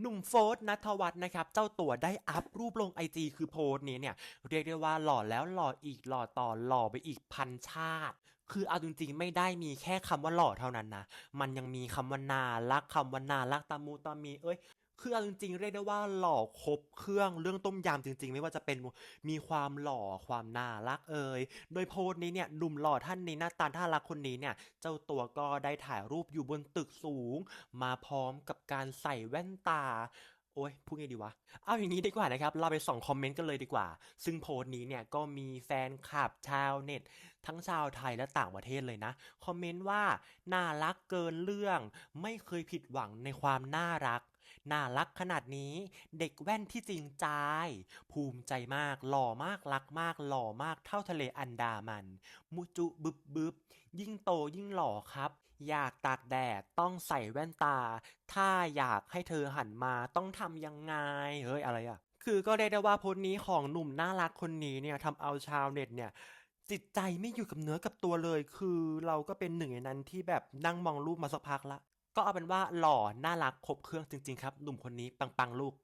หนุ่มโฟร์นัทวัฒน์นะครับ เจ้าตัวได้อัพรูปลงไอจีคือโพสต์นี้เนี่ย เรียกได้ว่าหล่อแล้วหล่ออีกหล่อต่อหล่อไปอีกพันชาติ คือเอาจริงๆไม่ได้มีแค่คำว่าหล่อเท่านั้นนะ มันยังมีคำว่านารักคำว่านารักตามูตามีเอ้ยคือเอาจริงๆเรียกได้ว่าหล่อครบเครื่องเรื่องต้มยำจริง ๆ ไม่ว่าจะเป็นมีความหล่อความน่ารักเอ่ยโดยโพสต์นี้เนี่ยหนุ่มหล่อท่านนี้หน้าตาท่ารักคนนี้เนี่ย เจ้าตัวก็ได้ถ่ายรูปอยู่บนตึกสูง มาพร้อมกับการใส่แว่นตา โอ้ยพูดไงดีวะ เอาอย่างนี้ดีกว่านะครับ เราไปส่องคอมเมนต์กันเลยดีกว่า ซึ่งโพสต์นี้เนี่ยก็มีแฟนคลับชาวเน็ต ทั้งชาวไทยและต่างประเทศเลยนะ คอมเมนต์ว่า น่ารักเกินเรื่อง ไม่เคยผิดหวังในความน่ารัก น่ารักขนาดนี้ เด็กแว่นที่จริงใจ ภูมิใจมาก หล่อมาก รักมาก หล่อมาก เท่าทะเลอันดามัน มุจุบึบบึบ ยิ่งโตยิ่งหล่อครับ อยากตากแดดต้องใส่แว่นตา ถ้าอยากให้เธอหันมาต้องทำยังไง เฮ้ย อะไรอะคือก็ได้ได้ว่าโพสต์นี้ของหนุ่มน่ารักคนนี้เนี่ยทำเอาชาวเน็ตเนี่ยจิตใจไม่อยู่กับเนื้อกับตัวเลย คือเราก็เป็นหนึ่งในนั้นที่แบบนั่งมองรูปมาสักพักละ ก็เอาเป็นว่าหล่อน่ารักครบเครื่องจริงๆครับ หนุ่มคนนี้ปังๆลูก